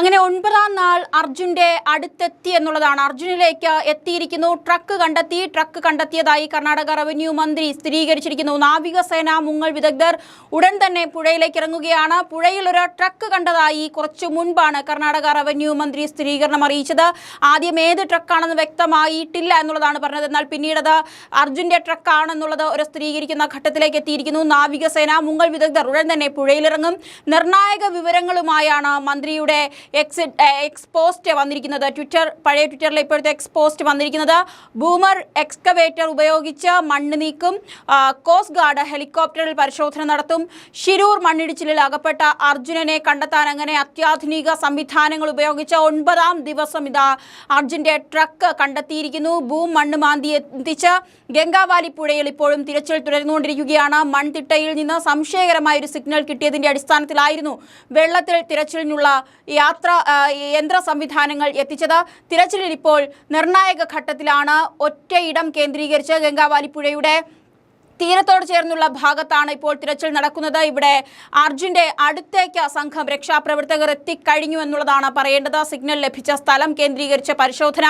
അങ്ങനെ ഒൻപതാം നാൾ അർജുന്റെ അടുത്തെത്തി എന്നുള്ളതാണ്. അർജുനിലേക്ക് എത്തിയിരിക്കുന്നു. ട്രക്ക് കണ്ടെത്തി. ട്രക്ക് കണ്ടെത്തിയതായി കർണാടക റവന്യൂ മന്ത്രി സ്ഥിരീകരിച്ചിരിക്കുന്നു. നാവികസേന മുങ്ങൽ വിദഗ്ധർ ഉടൻ തന്നെ പുഴയിലേക്ക് ഇറങ്ങുകയാണ്. പുഴയിൽ ഒരു ട്രക്ക് കണ്ടതായി കുറച്ചു മുൻപാണ് കർണാടക റവന്യൂ മന്ത്രി സ്ഥിരീകരണം അറിയിച്ചത്. ആദ്യം ഏത് ട്രക്കാണെന്ന് വ്യക്തമായിട്ടില്ല എന്നുള്ളതാണ് പറഞ്ഞത്. എന്നാൽ പിന്നീട് അത് അർജുന്റെ ട്രക്കാണെന്നുള്ളത് ഒരു സ്ഥിരീകരിക്കുന്ന ഘട്ടത്തിലേക്ക് എത്തിയിരിക്കുന്നു. നാവികസേന മുങ്ങൽ വിദഗ്ധർ ഉടൻ തന്നെ പുഴയിലിറങ്ങും. നിർണായക വിവരങ്ങളുമായാണ് മന്ത്രിയുടെ എക്സ് എക്സ് വന്നിരിക്കുന്നത്. ട്വിറ്റർ പഴയ ട്വിറ്ററിൽ ഇപ്പോഴത്തെ എക്സ്പോസ്റ്റ് വന്നിരിക്കുന്നത്. ബൂമർ എക്സ്കവേറ്റർ ഉപയോഗിച്ച് മണ്ണ് നീക്കും. കോസ്റ്റ് ഗാർഡ് ഹെലികോപ്റ്ററിൽ പരിശോധന നടത്തും. ശിരൂർ മണ്ണിടിച്ചിലിൽ അകപ്പെട്ട അർജുനനെ കണ്ടെത്താൻ അങ്ങനെ അത്യാധുനിക സംവിധാനങ്ങൾ ഉപയോഗിച്ച ഒൻപതാം ദിവസം ഇതാ അർജുന്റെ ട്രക്ക് കണ്ടെത്തിയിരിക്കുന്നു. ഭൂം മണ്ണ് മാന്തി എത്തിച്ച് ഗംഗാവാലി പുഴയിൽ ഇപ്പോഴും തിരച്ചിൽ തുടർന്നുകൊണ്ടിരിക്കുകയാണ് മൺതിട്ടയിൽ നിന്ന് സംശയകരമായ ഒരു സിഗ്നൽ കിട്ടിയതിന്റെ അടിസ്ഥാനത്തിലായിരുന്നു വെള്ളത്തിൽ തിരച്ചിലിനുള്ള യാത്ര ആ, യന്ത്ര സംവിധാനങ്ങൾ എത്തിച്ചത്. തിരച്ചിലിൽ ഇപ്പോൾ നിർണായക ഘട്ടത്തിലാണ് ഒറ്റയിടം കേന്ദ്രീകരിച്ച് ഗംഗാവാലി പുഴയുടെ തീരത്തോട് ചേർന്നുള്ള ഭാഗത്താണ് ഇപ്പോൾ തിരച്ചിൽ നടക്കുന്നത്. ഇവിടെ അർജുന്റെ അടുത്തേക്ക് സംഘം രക്ഷാപ്രവർത്തകർ എത്തിക്കഴിഞ്ഞു എന്നുള്ളതാണ് പറയേണ്ടത്. സിഗ്നൽ ലഭിച്ച സ്ഥലം കേന്ദ്രീകരിച്ച പരിശോധന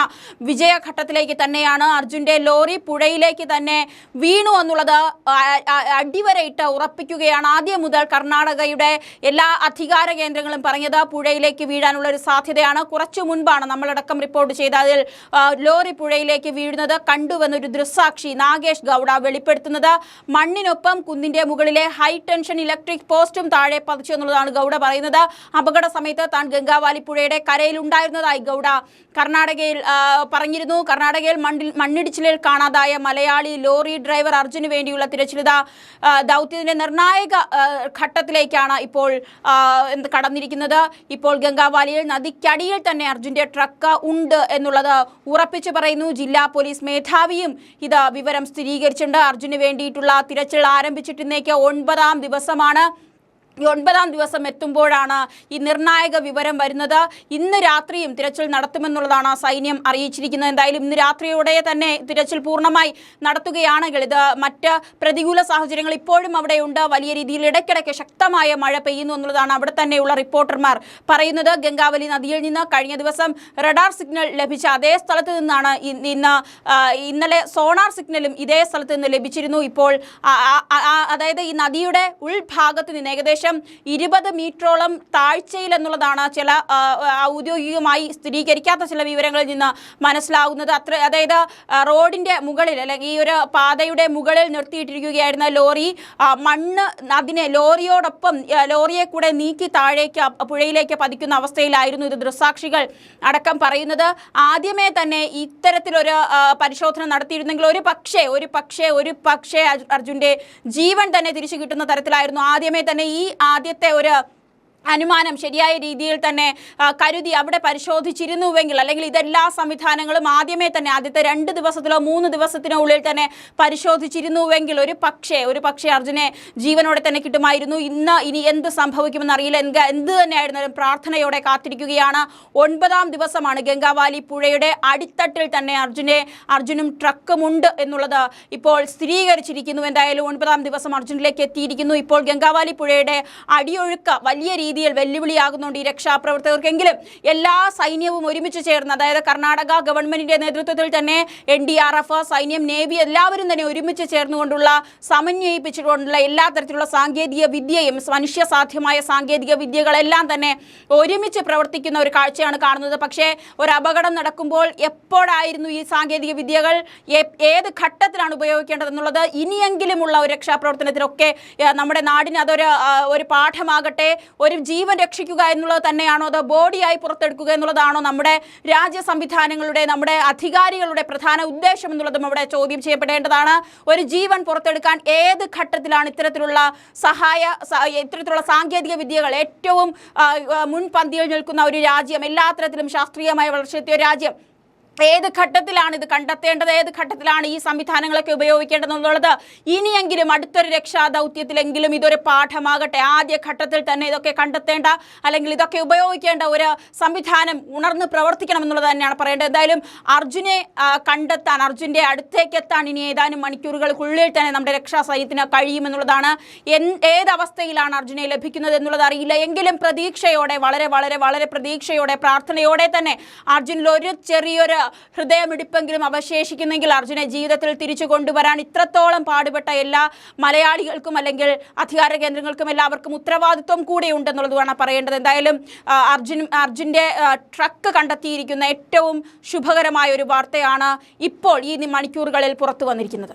വിജയഘട്ടത്തിലേക്ക് തന്നെയാണ്. അർജുന്റെ ലോറി പുഴയിലേക്ക് തന്നെ വീണു എന്നുള്ളത് അടിവരയിട്ട് ഉറപ്പിക്കുകയാണ്. ആദ്യം മുതൽ കർണാടകയുടെ എല്ലാ അധികാര കേന്ദ്രങ്ങളും പറഞ്ഞത് പുഴയിലേക്ക് വീഴാനുള്ള ഒരു സാധ്യതയാണ്. കുറച്ചു മുൻപാണ് നമ്മളടക്കം റിപ്പോർട്ട് ചെയ്ത അതിൽ ലോറി പുഴയിലേക്ക് വീഴുന്നത് കണ്ടുവെന്നൊരു ദൃസാക്ഷി നാഗേഷ് ഗൗഡ വെളിപ്പെടുത്തുന്നത്. മണ്ണിനൊപ്പം കുന്നിന്റെ മുകളിലെ ഹൈ ടെൻഷൻ ഇലക്ട്രിക് പോസ്റ്റും താഴെ പതിച്ചു എന്നുള്ളതാണ് ഗൗഡ പറയുന്നത്. അപകട സമയത്ത് താൻ ഗംഗാവാലി പുഴയുടെ കരയിൽ ഉണ്ടായിരുന്നതായി ഗൗഡ കർണാടകയിൽ പറഞ്ഞിരുന്നു. കർണാടകയിൽ മണ്ണിൽ മണ്ണിടിച്ചിലിൽ കാണാതായ മലയാളി ലോറി ഡ്രൈവർ അർജുന് വേണ്ടിയുള്ള തിരച്ചിലിത ദൗത്യത്തിന്റെ നിർണായക ഘട്ടത്തിലേക്കാണ് ഇപ്പോൾ കടന്നിരിക്കുന്നത്. ഇപ്പോൾ ഗംഗാവാലിയിൽ നദിക്കടിയിൽ തന്നെ അർജുന്റെ ട്രക്ക് ഉണ്ട് എന്നുള്ളത് ഉറപ്പിച്ചു പറയുന്നു. ജില്ലാ പോലീസ് മേധാവിയും ഇത് വിവരം സ്ഥിരീകരിച്ചിട്ടുണ്ട്. അർജുന് വേണ്ടിയിട്ടുള്ള തിരച്ചിൽ ആരംഭിച്ചിട്ട് ഇന്നേക്ക് ഒൻപതാം ദിവസമാണ് ഒൻപതാം ദിവസം എത്തുമ്പോഴാണ് ഈ നിർണായക വിവരം വരുന്നത്. ഇന്ന് രാത്രിയും തിരച്ചിൽ നടത്തുമെന്നുള്ളതാണ് സൈന്യം അറിയിച്ചിരിക്കുന്നത്. എന്തായാലും ഇന്ന് രാത്രിയോടെ തന്നെ തിരച്ചിൽ പൂർണമായി നടത്തുകയാണെങ്കിൽ ഇത് മറ്റ് പ്രതികൂല സാഹചര്യങ്ങൾ ഇപ്പോഴും അവിടെയുണ്ട് വലിയ രീതിയിൽ ഇടയ്ക്കിടയ്ക്ക് ശക്തമായ മഴ പെയ്യുന്നു എന്നുള്ളതാണ് അവിടെ തന്നെയുള്ള റിപ്പോർട്ടർമാർ പറയുന്നത്. ഗംഗാവലി നദിയിൽ നിന്ന് കഴിഞ്ഞ ദിവസം റഡാർ സിഗ്നൽ ലഭിച്ച അതേ സ്ഥലത്ത് നിന്നാണ് ഇന്ന് ഇന്നലെ സോണാർ സിഗ്നലും ഇതേ സ്ഥലത്ത് നിന്ന് ലഭിച്ചിരുന്നു. ഇപ്പോൾ അതായത് ഈ നദിയുടെ ഉൾഭാഗത്ത് നിന്ന് ഏകദേശം ഇരുപത് മീറ്ററോളം താഴ്ചയിൽ എന്നുള്ളതാണ് ചില ഔദ്യോഗികമായി സ്ഥിരീകരിക്കാത്ത ചില വിവരങ്ങളിൽ നിന്ന് മനസ്സിലാകുന്നത് അത്ര അതായത് റോഡിന്റെ മുകളിൽ അല്ലെങ്കിൽ ഈ ഒരു പാതയുടെ മുകളിൽ നിർത്തിയിട്ടിരിക്കുകയായിരുന്ന ലോറി മണ്ണ് അതിനെ ലോറിയോടൊപ്പം ലോറിയെ കൂടെ നീക്കി താഴേക്ക് പുഴയിലേക്ക് പതിക്കുന്ന അവസ്ഥയിലായിരുന്നു ഇത് ദൃസാക്ഷികൾ അടക്കം പറയുന്നത്. ആദ്യമേ തന്നെ ഇത്തരത്തിലൊരു പരിശോധന നടത്തിയിരുന്നെങ്കിൽ ഒരു പക്ഷേ ഒരു പക്ഷേ ഒരു പക്ഷേ അർജുന്റെ ജീവൻ തന്നെ തിരിച്ചു കിട്ടുന്ന തരത്തിലായിരുന്നു. ആദ്യമേ തന്നെ ഈ ആദ്യത്തെ ഒരു അനുമാനം ശരിയായ രീതിയിൽ തന്നെ കരുതി അവിടെ പരിശോധിച്ചിരുന്നുവെങ്കിൽ അല്ലെങ്കിൽ ഇതെല്ലാ സംവിധാനങ്ങളും ആദ്യമേ തന്നെ ആദ്യത്തെ രണ്ട് ദിവസത്തിലോ മൂന്ന് ദിവസത്തിനോ ഉള്ളിൽ തന്നെ പരിശോധിച്ചിരുന്നുവെങ്കിൽ ഒരു പക്ഷേ ഒരു പക്ഷേ അർജുനെ ജീവനോടെ തന്നെ കിട്ടുമായിരുന്നു. ഇന്ന് ഇനി എന്ത് സംഭവിക്കുമെന്ന് അറിയില്ല. എന്ത് എന്ത് തന്നെയായിരുന്നാലും പ്രാർത്ഥനയോടെ കാത്തിരിക്കുകയാണ്. ഒൻപതാം ദിവസമാണ് ഗംഗാവാലി പുഴയുടെ അടിത്തട്ടിൽ തന്നെ അർജുനെ അർജുനും ട്രക്കുമുണ്ട് എന്നുള്ളത് ഇപ്പോൾ സ്ഥിരീകരിച്ചിരിക്കുന്നു. എന്തായാലും ഒൻപതാം ദിവസം അർജുനിലേക്ക് എത്തിയിരിക്കുന്നു. ഇപ്പോൾ ഗംഗാവാലി പുഴയുടെ അടിയൊഴുക്ക് വലിയ വെല്ലുവിളിയാകുന്നുണ്ട് ഈ രക്ഷാപ്രവർത്തകർക്കെങ്കിലും. എല്ലാ സൈന്യവും ഒരുമിച്ച് ചേർന്ന് അതായത് കർണാടക ഗവൺമെന്റിന്റെ നേതൃത്വത്തിൽ തന്നെ എൻ ഡി ആർ എഫ് സൈന്യം നേവി എല്ലാവരും തന്നെ ഒരുമിച്ച് ചേർന്നുകൊണ്ടുള്ള സമന്വയിപ്പിച്ചുകൊണ്ടുള്ള എല്ലാ തരത്തിലുള്ള സാങ്കേതിക വിദ്യയും മനുഷ്യ സാധ്യമായ സാങ്കേതിക വിദ്യകളെല്ലാം തന്നെ ഒരുമിച്ച് പ്രവർത്തിക്കുന്ന ഒരു കാഴ്ചയാണ് കാണുന്നത്. പക്ഷേ ഒരു അപകടം നടക്കുമ്പോൾ എപ്പോഴായിരുന്നു ഈ സാങ്കേതിക വിദ്യകൾ ഏത് ഘട്ടത്തിലാണ് ഉപയോഗിക്കേണ്ടതെന്നുള്ളത് ഇനിയെങ്കിലുമുള്ള ഒരു രക്ഷാപ്രവർത്തനത്തിനൊക്കെ നമ്മുടെ നാടിന് അതൊരു ഒരു പാഠമാകട്ടെ ഒരു ജീവൻ രക്ഷിക്കുക എന്നുള്ളത് തന്നെയാണോ? അതോ ബോഡിയായി പുറത്തെടുക്കുക എന്നുള്ളതാണോ നമ്മുടെ രാജ്യ സംവിധാനങ്ങളുടെ നമ്മുടെ അധികാരികളുടെ പ്രധാന ഉദ്ദേശം എന്നുള്ളതും അവിടെ ചോദ്യം ചെയ്യപ്പെടേണ്ടതാണ്. ഒരു ജീവൻ പുറത്തെടുക്കാൻ ഏത് ഘട്ടത്തിലാണ് ഇത്തരത്തിലുള്ള സഹായ ഇത്തരത്തിലുള്ള സാങ്കേതിക വിദ്യകൾ ഏറ്റവും മുൻപന്തിയിൽ നിൽക്കുന്ന ഒരു രാജ്യം എല്ലാ തരത്തിലും ശാസ്ത്രീയമായ വളർച്ചയെത്തിയ രാജ്യം ഏത് ഘട്ടത്തിലാണ് ഇത് കണ്ടെത്തേണ്ടത്? ഏത് ഘട്ടത്തിലാണ് ഈ സംവിധാനങ്ങളൊക്കെ ഉപയോഗിക്കേണ്ടതെന്നുള്ളത്? ഇനിയെങ്കിലും അടുത്തൊരു രക്ഷാ ദൗത്യത്തിലെങ്കിലും ഇതൊരു പാഠമാകട്ടെ. ആദ്യ ഘട്ടത്തിൽ തന്നെ ഇതൊക്കെ കണ്ടെത്തേണ്ട അല്ലെങ്കിൽ ഇതൊക്കെ ഉപയോഗിക്കേണ്ട ഒരു സംവിധാനം ഉണർന്ന് പ്രവർത്തിക്കണം എന്നുള്ളത് തന്നെയാണ് പറയേണ്ടത്. എന്തായാലും അർജുനെ കണ്ടെത്താൻ അർജുന്റെ അടുത്തേക്ക് എത്താൻ ഇനി ഏതാനും മണിക്കൂറുകൾക്കുള്ളിൽ തന്നെ നമ്മുടെ രക്ഷാ സൈന്യത്തിന് കഴിയുമെന്നുള്ളതാണ് ഏതവസ്ഥയിലാണ് അർജുനെ ലഭിക്കുന്നത് എന്നുള്ളത് അറിയില്ല. എങ്കിലും പ്രതീക്ഷയോടെ വളരെ വളരെ വളരെ പ്രതീക്ഷയോടെ പ്രാർത്ഥനയോടെ തന്നെ അർജുനിൽ ഒരു ചെറിയൊരു ഹൃദയമിടിപ്പെങ്കിലും അവശേഷിക്കുന്നെങ്കിൽ അർജുനെ ജീവിതത്തിൽ തിരിച്ചു കൊണ്ടുവരാൻ ഇത്രത്തോളം പാടുപെട്ട എല്ലാ മലയാളികൾക്കും അല്ലെങ്കിൽ അധികാര കേന്ദ്രങ്ങൾക്കും എല്ലാവർക്കും ഉത്തരവാദിത്വം കൂടെ ഉണ്ടെന്നുള്ളതാണ് പറയേണ്ടത്. എന്തായാലും അർജുൻ അർജുന്റെ ട്രക്ക് കണ്ടെത്തിയിരിക്കുന്ന ഏറ്റവും ശുഭകരമായ ഒരു വാർത്തയാണ് ഇപ്പോൾ ഈ മണിക്കൂറുകളിൽ പുറത്തു വന്നിരിക്കുന്നത്.